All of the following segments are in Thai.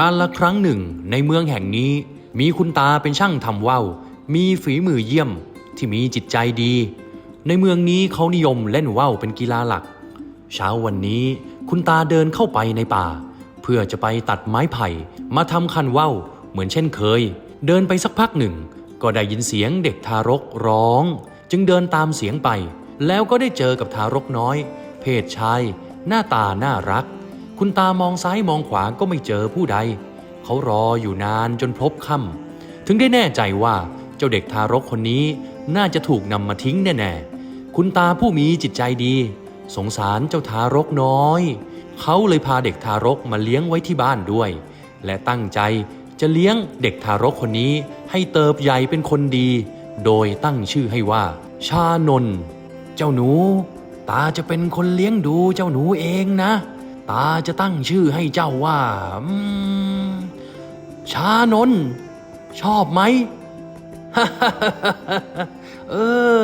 การละครั้งหนึ่งในเมืองแห่งนี้ มีคุณตาเป็นช่างทำว่าวมีฝีมือเยี่ยมที่มีจิตใจดี ในเมืองนี้เขานิยมเล่นว่าวเป็นกีฬาหลัก เช้าวันนี้คุณตาเดินเข้าไปในป่า เพื่อจะไปตัดไม้ไผ่มาทำคันว่าวเหมือนเช่นเคย เดินไปสักพักหนึ่ง ก็ได้ยินเสียงเด็กทารกร้อง จึงเดินตามเสียงไป แล้วก็ได้เจอกับทารกน้อย เพศชาย หน้าตาน่ารัก คุณตามองซ้ายมองขวาก็ไม่เจอผู้ใด เขารออยู่นานจนพบค่ำถึงได้แน่ใจว่าเจ้าเด็กทารกคนนี้น่าจะถูกนำมาทิ้งแน่ๆ คุณตาผู้มีจิตใจดี สงสารเจ้าทารกน้อย เขาเลยพาเด็กทารกมาเลี้ยงไว้ที่บ้านด้วย และตั้งใจจะเลี้ยงเด็กทารกคนนี้ให้เติบใหญ่เป็นคนดี โดยตั้งชื่อให้ว่า ชานน เจ้าหนู ตาจะเป็นคนเลี้ยงดูเจ้าหนูเองนะ ตาจะตั้งชื่อให้เจ้าว่าชานน ชอบไหม เอ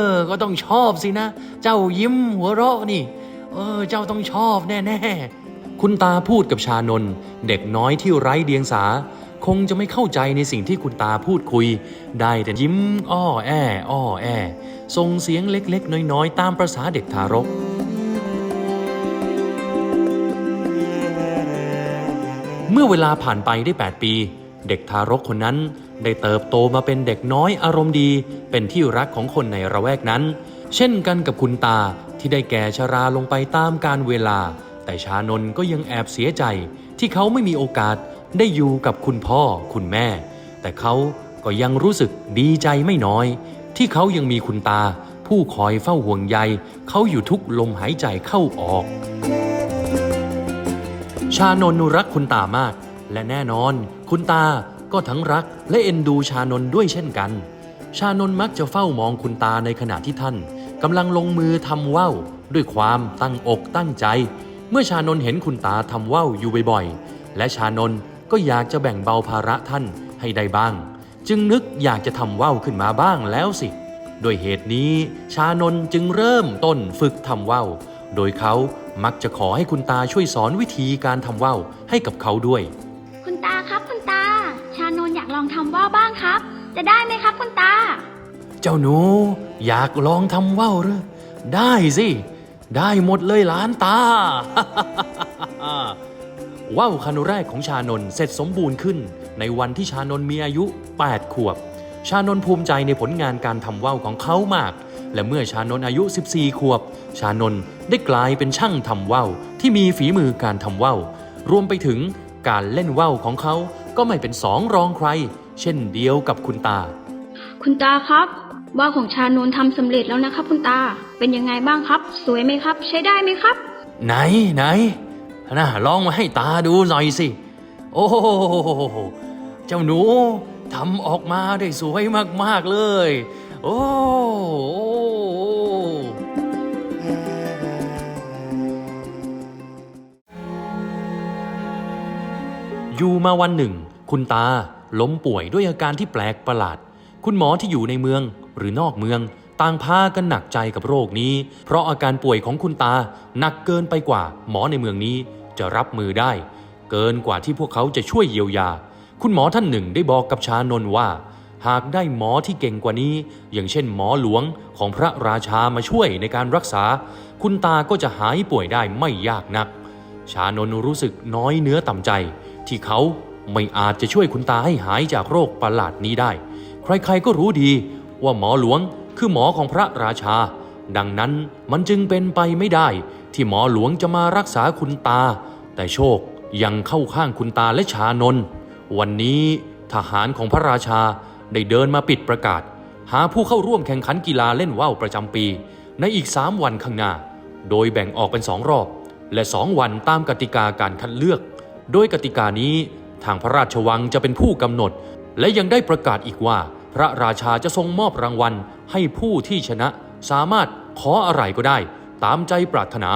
อ ก็ต้องชอบสินะ เจ้ายิ้มหัวเราะนี่ เออ เจ้าต้องชอบแน่ๆ คุณตาพูดกับชานน เด็กน้อยที่ไร้เดียงสา คงจะไม่เข้าใจในสิ่งที่คุณตาพูดคุย ได้แต่ยิ้มอ้อแอ้อ้อแอ ส่งเสียงเล็กๆ น้อยๆ ตามประษาเด็กทารก มื่อเวลาผ่านไปได้ 8 ปี เด็กทารกคนนั้น ได้เติบโตมาเป็นเด็กน้อยอารมณ์ดี เป็นที่รักของคนในระแวกนั้น เช่นกันกับคุณตาที่ได้แก่ชราลงไปตามการเวลา แต่ชานนท์ก็ยังแอบเสียใจ ที่เขาไม่มีโอกาสได้อยู่กับคุณพ่อคุณแม่ แต่เขาก็ยังรู้สึกดีใจไม่น้อย ที่เขายังมีคุณตา ผู้คอยเฝ้าห่วงใย เขาอยู่ทุกลมหายใจเข้าออก ชานนรักคุณตามาก และแน่นอน คุณตาก็ทั้งรักและเอ็นดูชานนด้วยเช่นกัน ชานนมักจะเฝ้ามองคุณตาในขณะที่ท่านกำลังลงมือทำว่าวด้วยความตั้งอกตั้งใจ เมื่อชานนเห็นคุณตาทำว่าวอยู่บ่อยๆ และชานนก็อยากจะแบ่งเบาภาระท่านให้ได้บ้าง จึงนึกอยากจะทำว่าวขึ้นมาบ้างแล้วสิด้วยเหตุนี้ ชานนจึงเริ่มต้นฝึกทำว่าวโดยเขา มักจะขอให้คุณตาช่วยสอนวิธีการทำว่าวให้กับเขาด้วย คุณตาครับคุณตา ชานนท์อยากลองทำว่าวบ้างครับ จะได้ไหมครับคุณตา เจ้าหนู อยากลองทำว่าวหรือ ได้สิ ได้หมดเลยหลานตา ว่าวคันแรกของชานนท์เสร็จสมบูรณ์ขึ้น ในวันที่ชานนท์มีอายุ 8 ขวบ ชานนท์ภูมิใจในผลงานการทำว่าวของเขามาก และเมื่อชานนท์อายุ 14 ขวบ ชานนท์ได้กลายเป็นช่างทำว่าวที่มีฝีมือการทำว่าวรวมไปถึงการเล่นว่าวของเขาก็ไม่เป็นสองรองใคร เช่นเดียวกับคุณตา คุณตาครับ ว่าวของชานนท์ทำสำเร็จแล้วนะครับ คุณตาเป็นยังไงบ้างครับ สวยไหมครับ ใช้ได้ไหมครับ ไหนไหนน่าลองมาให้ตาดูหน่อยสิ โอ้โหเจ้าหนูทำออกมาได้สวยมากๆเลย โอ้อยู่มาวันหนึ่ง คุณตาล้มป่วยด้วยอาการที่แปลกประหลาด คุณหมอที่อยู่ในเมืองหรือนอกเมือง ต่างพากันหนักใจกับโรคนี้ เพราะอาการป่วยของคุณตาหนักเกินไปกว่า หมอในเมืองนี้จะรับมือได้ เกินกว่าที่พวกเขาจะช่วยเยียวยา คุณหมอท่านหนึ่งได้บอกกับชานนว่า หากได้หมอที่เก่งกว่านี้ อย่างเช่นหมอหลวงของพระราชามาช่วยในการรักษา คุณตาก็จะหายป่วยได้ไม่ยากนัก ชานนรู้สึกน้อยเนื้อต่ำใจ ที่เขาไม่อาจจะช่วยคุณตาให้หายจากโรคประหลาดนี้ได้ ใครๆก็รู้ดีว่าหมอหลวงคือหมอของพระราชา ดังนั้นมันจึงเป็นไปไม่ได้ ที่หมอหลวงจะมารักษาคุณตา แต่โชคยังเข้าข้างคุณตาและชานน วันนี้ทหารของพระราชา ได้เดินมาปิดประกาศ หาผู้เข้าร่วมแข่งขันกีฬาเล่นว่าวประจำปี ในอีก 3 วันข้างหน้า โดยแบ่งออกเป็นสองรอบ และ 2 วันตามกติกาการคัดเลือก โดยกติกานี้ทางพระราชวังจะเป็นผู้กำหนด และยังได้ประกาศอีกว่า พระราชาจะทรงมอบรางวัล ให้ผู้ที่ชนะสามารถขออะไรก็ได้ ตามใจปรารถนา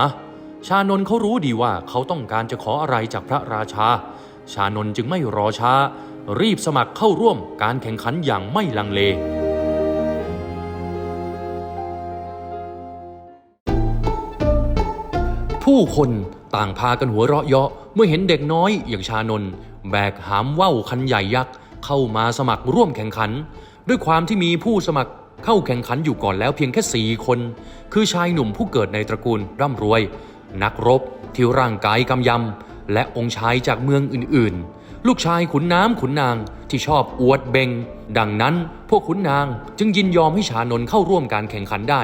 ชานนเขารู้ดีว่าเขาต้องการจะขออะไรจากพระราชา ชานนจึงไม่รอช้า รีบสมัครเข้าร่วมการแข่งขันอย่างไม่ลังเล ผู้คนต่างพากันหัวเราะเยาะเมื่อเห็นเด็กน้อยอย่างชานนท์แบกหามว่าวคันใหญ่ยักษ์เข้ามาสมัครร่วมแข่งขัน ด้วยความที่มีผู้สมัครเข้าแข่งขันอยู่ก่อนแล้วเพียงแค่สี่คน คือชายหนุ่มผู้เกิดในตระกูลร่ำรวย นักรบที่ร่างกายกำยำ และองค์ชายจากเมืองอื่นๆ ลูกชายขุนน้ำขุนนางที่ชอบอวดเบง ดังนั้นพวกขุนนางจึงยินยอมให้ชานนเข้าร่วมการแข่งขันได้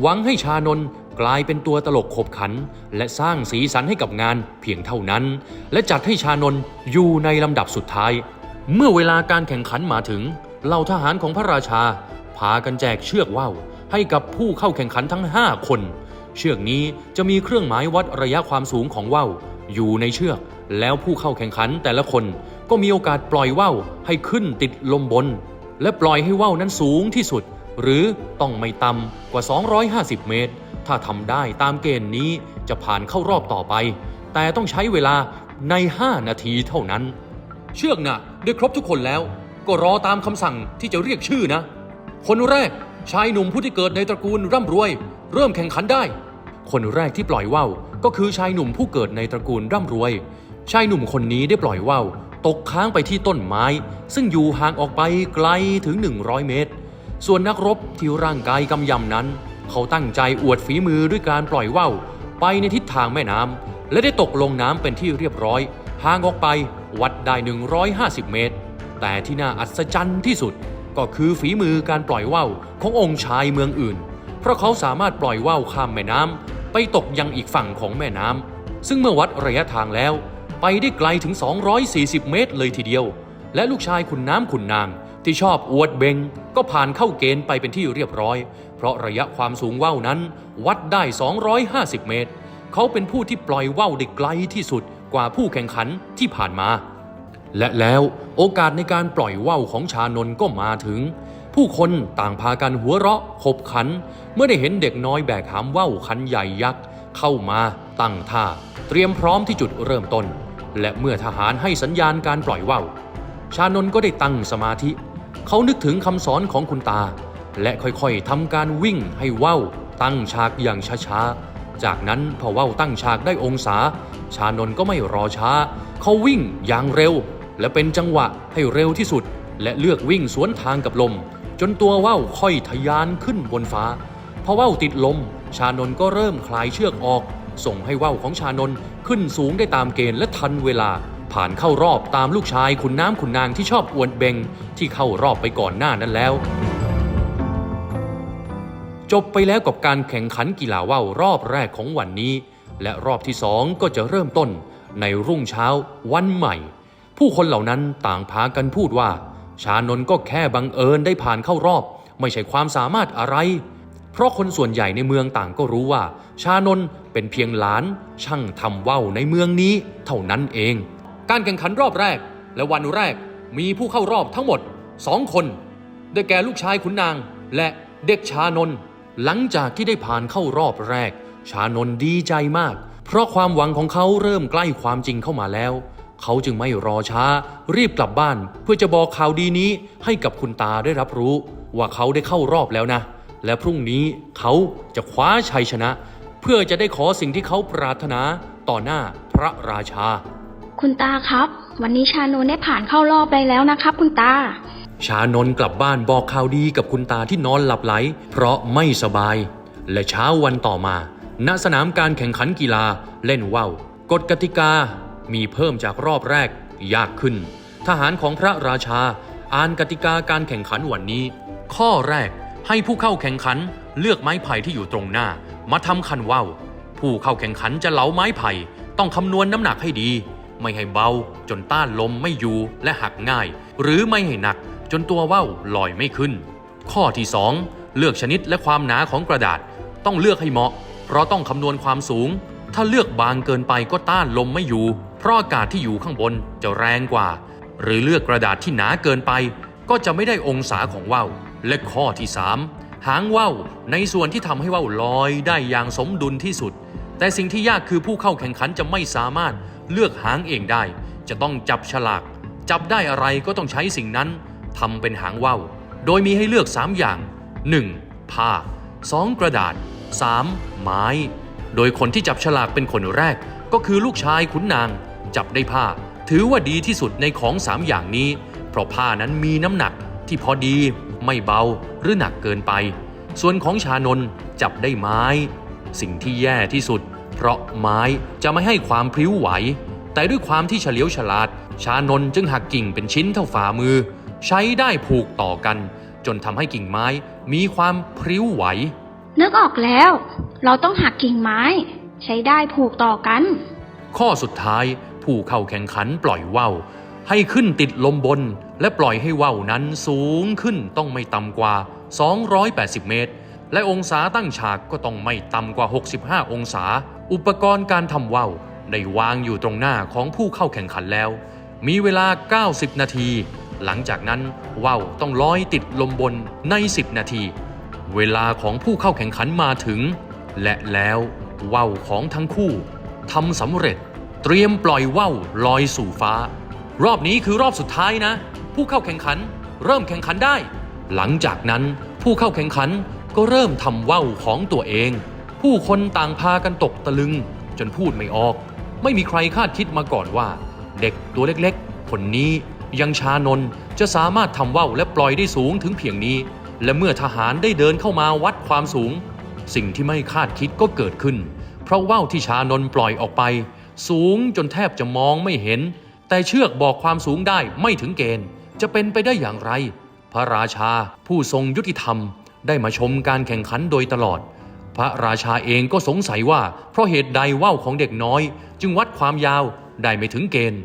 หวังให้ชานนกลายเป็นตัวตลกขบขัน และสร้างสีสันให้กับงานเพียงเท่านั้น และจัดให้ชานนอยู่ในลำดับสุดท้าย เมื่อเวลาการแข่งขันมาถึงเหล่าทหารของพระราชา พากันแจกเชือกว่าวให้กับผู้เข้าแข่งขันทั้ง 5 คน เชือกนี้จะมีเครื่องหมายวัดระยะความสูงของว่าวอยู่ในเชือก แล้วผู้เข้าแข่งขันแต่ละคนก็มีโอกาสปล่อยว่าวให้ขึ้นติดลมบน และปล่อยให้ว่าวนั้นสูงที่สุด หรือต้องไม่ต่ำกว่า 250 เมตร ถ้าทำได้ตามเกณฑ์นี้จะผ่านเข้ารอบต่อไป แต่ต้องใช้เวลาใน 5 นาทีเท่านั้น เชือกน่ะได้ครบทุกคนแล้ว ก็รอตามคำสั่งที่จะเรียกชื่อนะ คนแรกชายหนุ่มผู้ที่เกิดในตระกูลร่ำรวย เริ่มแข่งขันได้ คนแรกที่ปล่อยว่าวก็คือชายหนุ่มผู้เกิดในตระกูลร่ำรวย ชายหนุ่มคนนี้ได้ปล่อยว่าวตกค้างไปที่ต้นไม้ ซึ่งอยู่ห่างออกไปไกลถึง 100 เมตร ส่วนนักรบที่ร่างกายกำยำนั้น เขาตั้งใจอวดฝีมือด้วยการปล่อยว่าวไปในทิศทางแม่น้ำและได้ตกลงน้ำเป็นที่เรียบร้อยห่างออกไปวัดได้ 150 เมตร แต่ที่น่าอัศจรรย์ที่สุด ก็คือฝีมือการปล่อยว่าวขององค์ชายเมืองอื่น เพราะเขาสามารถปล่อยว่าวข้ามแม่น้ำไปตกยังอีกฝั่งของแม่น้ำซึ่งเมื่อวัดระยะทางแล้ว ไปได้ไกลถึง 240 เมตรเลยทีเดียว และลูกชายขุนน้ำขุนนาง ที่ชอบอวดเบง ก็ผ่านเข้าเกณฑ์ไปเป็นที่เรียบร้อย เพราะระยะความสูงว่าวนั้น วัดได้ 250 เมตร เขาเป็นผู้ที่ปล่อยว่าวได้ไกลที่สุดกว่าผู้แข่งขันที่ผ่านมา และแล้วโอกาสในการปล่อยว่าวของชานนก็มาถึง ผู้คนต่างพากันหัวเราะขบขัน เมื่อได้เห็นเด็กน้อยแบกหามว่าวคันใหญ่ยักษ์เข้ามาตั้งท่าเตรียมพร้อมที่จุดเริ่มต้น และเมื่อทหารให้สัญญาณการปล่อยว่าวชานนก็ได้ตั้งสมาธิ เขานึกถึงคำสอนของคุณตา และค่อยๆทำการวิ่งให้ว่าวตั้งฉากอย่างช้าๆ จากนั้นพอว่าวตั้งฉากได้องศา ชานนก็ไม่รอช้า เขาวิ่งอย่างเร็ว และเป็นจังหวะให้เร็วที่สุด และเลือกวิ่งสวนทางกับลม จนตัวว่าวค่อยทะยานขึ้นบนฟ้าพอว่าวติดลม ชานนก็เริ่มคลายเชือกออก ส่งให้ว่าวของชานนท์ขึ้นสูงได้ตามเกณฑ์และทันเวลา ผ่านเข้ารอบตามลูกชายขุนน้ำขุนนางที่ชอบอวดเบงที่เข้ารอบไปก่อนหน้านั้นแล้ว จบไปแล้วกับการแข่งขันกีฬาว่าวรอบแรกของวันนี้ และรอบที่สองก็จะเริ่มต้นในรุ่งเช้าวันใหม่ ผู้คนเหล่านั้นต่างพากันพูดว่า ชานนท์ก็แค่บังเอิญได้ผ่านเข้ารอบ ไม่ใช่ความสามารถอะไร เพราะคนส่วนใหญ่ในเมืองต่างก็รู้ว่า ชานนท์ เป็นเพียงหลานช่างทำว่าวในเมืองนี้เท่านั้นเอง การแข่งขันรอบแรกและวันแรกมีผู้เข้ารอบทั้งหมดสองคน ได้แก่ลูกชายขุนนาง และเด็กชานน หลังจากที่ได้ผ่านเข้ารอบแรก ชานนดีใจมาก เพราะความหวังของเขาเริ่มใกล้ความจริงเข้ามาแล้ว เขาจึงไม่รอช้า รีบกลับบ้าน เพื่อจะบอกข่าวดีนี้ให้กับคุณตาได้รับรู้ ว่าเขาได้เข้ารอบแล้วนะ และพรุ่งนี้เขาจะคว้าชัยชนะ เพื่อจะได้ขอสิ่งที่เขาปรารถนาต่อหน้าพระราชา คุณตาครับ วันนี้ชานนท์ได้ผ่านเข้ารอบไปแล้วนะครับ คุณตา ชานนท์กลับบ้านบอกข่าวดีกับคุณตาที่นอนหลับไหล เพราะไม่สบาย และเช้าวันต่อมา ณสนามการแข่งขันกีฬาเล่นว่าวกฎกติกามีเพิ่มจากรอบแรกยากขึ้น ทหารของพระราชา อ่านกติกาการแข่งขันวันนี้ ข้อแรกให้ผู้เข้าแข่งขันเลือกไม้ไผ่ที่อยู่ตรงหน้า มาทำคันว่าวผู้เข้าแข่งขันจะเหลาไม้ไผ่ต้องคำนวณน้ำหนักให้ดี ไม่ให้เบา จนต้านลมไม่อยู่และหักง่าย หรือไม่ให้หนัก จนตัวว่าวลอยไม่ขึ้น ข้อที่ 2 เลือกชนิดและความหนาของกระดาษ ต้องเลือกให้เหมาะ เพราะต้องคำนวณความสูง ถ้าเลือกบางเกินไปก็ต้านลมไม่อยู่ เพราะอากาศที่อยู่ข้างบนจะแรงกว่า หรือเลือกกระดาษที่หนาเกินไป ก็จะไม่ได้องศาของว่าวและข้อที่ 3 หางว่าวในส่วนที่ทำให้ว่าวลอยได้อย่างสมดุลที่สุด แต่สิ่งที่ยากคือผู้เข้าแข่งขันจะไม่สามารถเลือกหางเองได้ จะต้องจับฉลาก จับได้อะไรก็ต้องใช้สิ่งนั้นทำเป็นหางว่าวโดยมีให้เลือก 3 อย่าง 1. ผ้า 2. กระดาษ 3. ไม้ โดยคนที่จับฉลากเป็นคนแรก ก็คือลูกชายขุนนาง จับได้ผ้า ถือว่าดีที่สุดในของสามอย่างนี้ เพราะผ้านั้นมีน้ำหนักที่พอดี ไม่เบาหรือหนักเกินไป ส่วนของชานนท์จับได้ไม้ สิ่งที่แย่ที่สุด เพราะไม้จะไม่ให้ความพริ้วไหว แต่ด้วยความที่เฉลียวฉลาด ชานนท์จึงหักกิ่งเป็นชิ้นเท่าฝ่ามือ ใช้ได้ผูกต่อกัน จนทำให้กิ่งไม้มีความพริ้วไหวนึกออกแล้ว เราต้องหักกิ่งไม้ ใช้ได้ผูกต่อกัน ข้อสุดท้ายผู้เข้าแข่งขันปล่อยว่าว ให้ขึ้นติดลมบน และปล่อยให้ว่าวนั้นสูงขึ้นต้องไม่ต่ำกว่า 280 เมตร และองศาตั้งฉากก็ต้องไม่ต่ำกว่า 65 องศา อุปกรณ์การทำว่าวได้วางอยู่ตรงหน้าของผู้เข้าแข่งขันแล้ว มีเวลา 90 นาที หลังจากนั้นว่าวต้องลอยติดลมบนใน 10 นาที เวลาของผู้เข้าแข่งขันมาถึง และแล้วว่าวของทั้งคู่ทำสำเร็จ เตรียมปล่อยว่าวลอยสู่ฟ้า รอบนี้คือรอบสุดท้ายนะ ผู้เข้าแข่งขันเริ่มแข่งขันได้ หลังจากนั้นผู้เข้าแข่งขันก็เริ่มทำว่าวของตัวเอง ผู้คนต่างพากันตกตะลึง จนพูดไม่ออก ไม่มีใครคาดคิดมาก่อนว่า เด็กตัวเล็กๆ คนนี้ยังชานนจะสามารถทำว่าวและปล่อยได้สูงถึงเพียงนี้ และเมื่อทหารได้เดินเข้ามาวัดความสูง สิ่งที่ไม่คาดคิดก็เกิดขึ้น เพราะว่าวที่ชานนปล่อยออกไป สูงจนแทบจะมองไม่เห็น แต่เชือกบอกความสูงได้ไม่ถึงเกณฑ์ จะเป็นไปได้อย่างไร พระราชาผู้ทรงยุติธรรม ได้มาชมการแข่งขันโดยตลอด พระราชาเองก็สงสัยว่า เพราะเหตุใดว่าวของเด็กน้อย จึงวัดความยาวได้ไม่ถึงเกณฑ์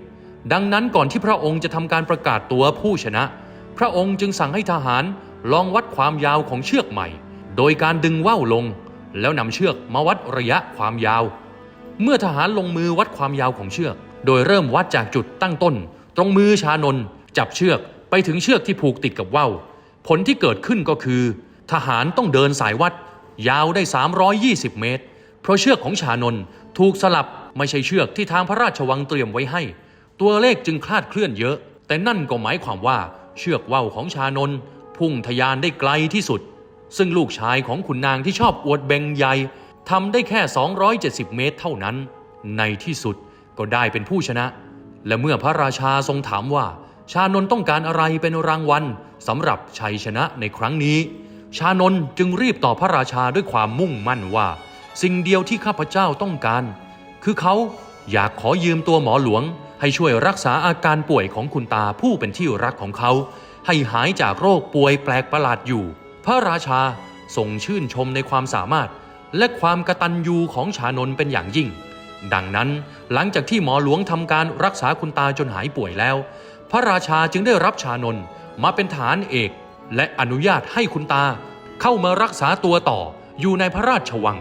ดังนั้นก่อนที่พระองค์จะทำการประกาศตัวผู้ชนะ พระองค์จึงสั่งให้ทหารลองวัดความยาวของเชือกใหม่ โดยการดึงว่าวลง แล้วนำเชือกมาวัดระยะความยาว เมื่อทหารลงมือวัดความยาวของเชือก โดยเริ่มวัดจากจุดตั้งต้น ตรงมือชานนจับเชือกไปถึงเชือกที่ผูกติดกับว่าวผลที่เกิดขึ้นก็คือ ทหารต้องเดินสายวัด ยาวได้ 320 เมตร เพราะเชือกของชานนถูกสลับไม่ใช่เชือกที่ทางพระราชวังเตรียมไว้ให้ ตัวเลขจึงคลาดเคลื่อนเยอะ แต่นั่นก็หมายความว่าเชือกว่าวของชานนพุ่งทะยานได้ไกลที่สุด ซึ่งลูกชายของขุนนางที่ชอบอวดเบงใหญ่ทำได้แค่ 270 เมตรเท่านั้น ในที่สุด ก็ได้เป็นผู้ชนะ และเมื่อพระราชาทรงถามว่า ชานนต้องการอะไรเป็นรางวัลสำหรับชัยชนะในครั้งนี้ ชานนจึงรีบตอบพระราชาด้วยความมุ่งมั่นว่า สิ่งเดียวที่ข้าพเจ้าต้องการ คือเขาอยากขอยืมตัวหมอหลวง ให้ช่วยรักษาอาการป่วยของคุณตาผู้เป็นที่รักของเขา ให้หายจากโรคป่วยแปลกประหลาดอยู่ พระราชาทรงชื่นชมในความสามารถ และความกระตัญญูของชานนเป็นอย่างยิ่ง ดังนั้นหลังจากที่หมอหลวงทำการรักษาคุณตาจนหายป่วยแล้ว พระราชาจึงได้รับชานนมาเป็นฐานเอก และอนุญาตให้คุณตาเข้ามารักษาตัวต่ออยู่ในพระราชวัง